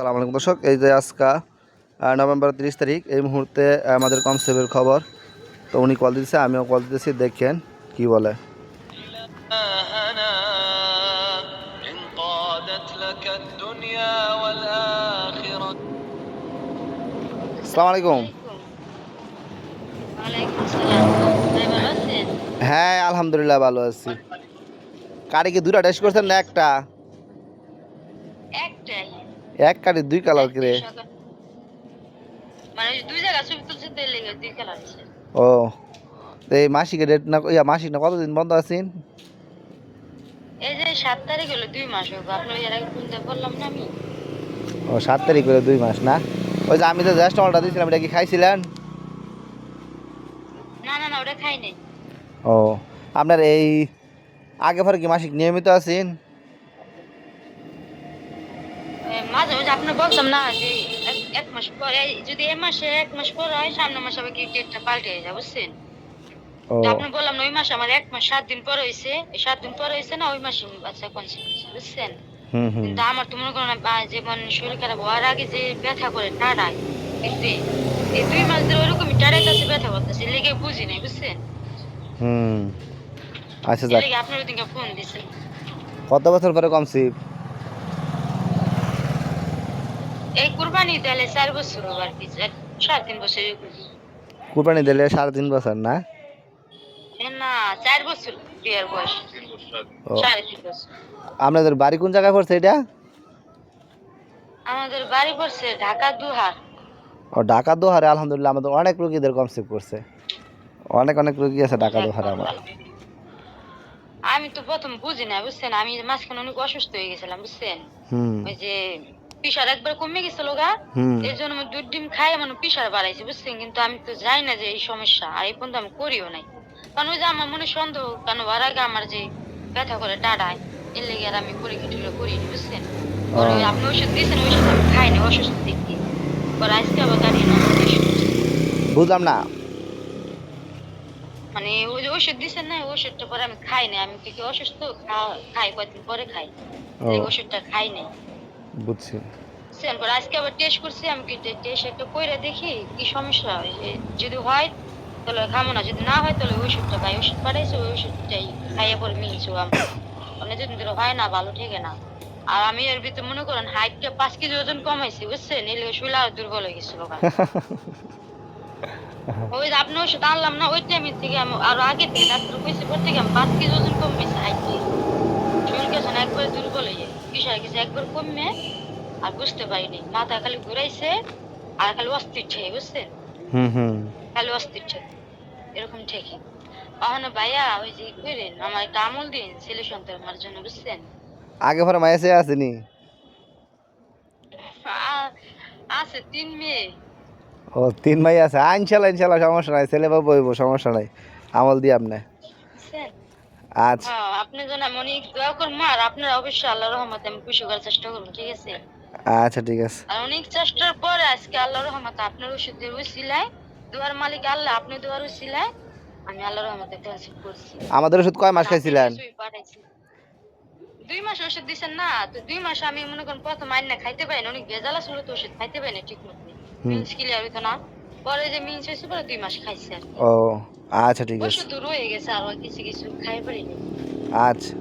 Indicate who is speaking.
Speaker 1: সালাম আলাইকুম দর্শক, এই যে আজকা নভেম্বর তিরিশ তারিখ, এই মুহূর্তে আমাদের কনসেপ্টের খবর। তো উনি কল দিতেছে, আমিও কল দিতেছি, দেখেন কি বলে। সালাম আলাইকুম। হ্যাঁ আলহামদুলিল্লাহ ভালো আছি। কারে কি দুটা টেস্ট করছেন না একটা?
Speaker 2: একটাই।
Speaker 1: এক কারি দুই কালার করে।
Speaker 2: মানে দুই জায়গা ছবি তুলছে তো এর লেগে দুই কালার
Speaker 1: ও এই মাসিকের ডেট না ইয়া মাসিক না কতদিন বন্ধ আছেন?
Speaker 2: এই যে সাত তারিখ হলো দুই মাস হবে আপনার এর আগে কোনটা বললাম না আমি।
Speaker 1: ও সাত তারিখ করে দুই মাস না? ওই যে আমি তো জ্যেষ্ঠ মালটা দিয়েছিলাম এটা কি খাইছিলেন?
Speaker 2: না না না ওটা খাই নাই।
Speaker 1: ও আপনার এই আগে পরে কি মাসিক নিয়মিত আছেন?
Speaker 2: মাঝে মাঝে আপনার বলতাম না যে এক- মাস পরে যদি এ মাসে এক মাস পর হয় সামনে মাসে আবার কি ডেটটা পাল্টে যায় বুঝছেন? আপনার বললাম না ওই মাসে আমার এক মাস সাত দিন পরে হয়েছে সাত দিন পরে হয়েছে না ওই মাসে বাচ্চা কনসিকুয়েন্স বুঝছেন? কিন্তু আমার তো মনে যেমন শরীর খারাপ হওয়ার আগে যে ব্যথা করে টাড়ায় কিন্তু এই- এই দুই মাস ধরে ওরকমই টাড়াইতেছে ব্যথা করতেছে লেগে বুঝি নাই বুঝছেন?
Speaker 1: হুম। আচ্ছা যাক।
Speaker 2: আপনার ওদিনকে ফোন দিছে।
Speaker 1: কত বছর পরে কমছি?
Speaker 2: এই কুরবানি দিলে চার বছর কি সাড়ে তিন বছর
Speaker 1: কুরবানি দিলে সাড়ে তিন বছর না?
Speaker 2: না চার বছর বিয়ের বয়স। সাড়ে তিন বছর।
Speaker 1: আপনাদের বাড়ি কোন জায়গায় পড়ছে এটা?
Speaker 2: আমাদের বাড়ি পড়ছে ঢাকা দুহার।
Speaker 1: ও ঢাকা দোহারে আলহামদুলিল্লাহ আমাদের অনেক রুগীদের কমসিপ করছে অনেক অনেক রুগী আছে ঢাকা দোহারে আমার।
Speaker 2: আমি তো প্রথম বুঝি না বুঝছেন? আমি মাঝখানে অনেক অসুস্থ হয়ে গেছিলাম বুঝছেন?
Speaker 1: হুম।
Speaker 2: ওই যে পিসার একবার কমে গেছিল গা এর জন্য আমি দুধ ডিম খাই মানে পিসার বাড়াইছে বুঝছেন? কিন্তু আমি তো জানি না যে এই সমস্যা আর এই পর্যন্ত আমি করিও নাই। কারণ ওই যে আমার মনে সন্দেহ কারণ ওর আগে আমার যে ব্যথা করে টাড়ায় এর লেগে আর আমি পরীক্ষা টরীক্ষা করিনি বুঝছেন? আপনি ওষুধ দিয়েছেন ওষুধ আমি খাইনি অসুস্থ দেখি পরে আজকে আবার গাড়ি না
Speaker 1: বুঝলাম না।
Speaker 2: মানে ওই যে ওষুধ দিয়েছেন না ওষুধটা পরে আমি খাই না আমি কি অসুস্থ? খাই কয়েকদিন পরে খাই। ওষুধটা খাই নাই।
Speaker 1: বুঝছি।
Speaker 2: পরে আজকে আবার টেস্ট করছি আমি কি টেস্ট একটা কইরা দেখি কি সমস্যা হয়? যদি হয় তাহলে খামো না যদি না হয় তাহলে ওষুধটা খাই। ওষুধ পাঠাইছে ওই ওষুধটাই খাইয়া পরে মিলছো আমার অনেকদিন ধরে হয় না ভালো ঠিক না। আর আমি এর ভিতরে মনে করেন হাইটটা পাঁচ কেজি ওজন কমাইছি বুঝছেন? এলে শুলে আর দুর্বল হয়ে গেছিল। ওই যে আপনি ওষুধ আনলাম না ওই টাইমের থেকে আমি আরও আগে থেকে ডাক্তার কইছে পর থেকে আমি পাঁচ কেজি ওজন কমেছে হাইটে শরীর কেছে না একবার দুর্বল হয়ে বিষয় গেছে একবার কমে আর বুঝতে পারিনি। মাথা খালি ঘুরাইছে আর খালি অস্থির ঠেয়ে বুঝছেন? খালি অস্থির ঠেয়ে এরকম ঠেকে। ওখানে ভাইয়া ওই যে করেন আমার একটা আমল দিন ছেলে সন্তান আমার জন্য বুঝছেন?
Speaker 1: আগে পরে মায়েসে আসেনি?
Speaker 2: আছে তিন মেয়ে।
Speaker 1: ও তিন ভাই আছে। ইনশাল্লাহ ইনশাল্লাহ সমস্যা নাই। ছেলে বাবু হইব সমস্যা নাই। আমল দিয়ে আপনি। আচ্ছা।
Speaker 2: হ্যাঁ আপনি যেন আমি অনেক দোয়া করব আর আপনার অবশ্যই আল্লাহ রহমতে আমি খুশি করার চেষ্টা করব ঠিক আছে?
Speaker 1: আচ্ছা ঠিক আছে।
Speaker 2: আর অনেক চেষ্টার পরে আজকে আল্লাহ রহমতে আপনার ওষুধের উসিলায় দুয়ার মালিক আল্লাহ আপনি দুয়ার উসিলায় আমি আল্লাহ রহমতে করছি।
Speaker 1: আমাদের ওষুধ কয় মাস খাইছিলেন।
Speaker 2: দুই মাস ওষুধ দিছেন না তো দুই মাস আমি মনে করেন প্রথম আইন না খাইতে পারি না অনেক ভেজাল ছিল তো ওষুধ খাইতে পারি না ঠিক মতো
Speaker 1: হুম।
Speaker 2: ক্লিয়ার হইতো না। পরে যে মিন্স হয়েছে পরে দুই মাস খাইছে আর
Speaker 1: ও আচ্ছা ঠিক আছে।
Speaker 2: দূর রয়ে গেছে আর কিছু কিছু খাই পারিনি।
Speaker 1: আচ্ছা।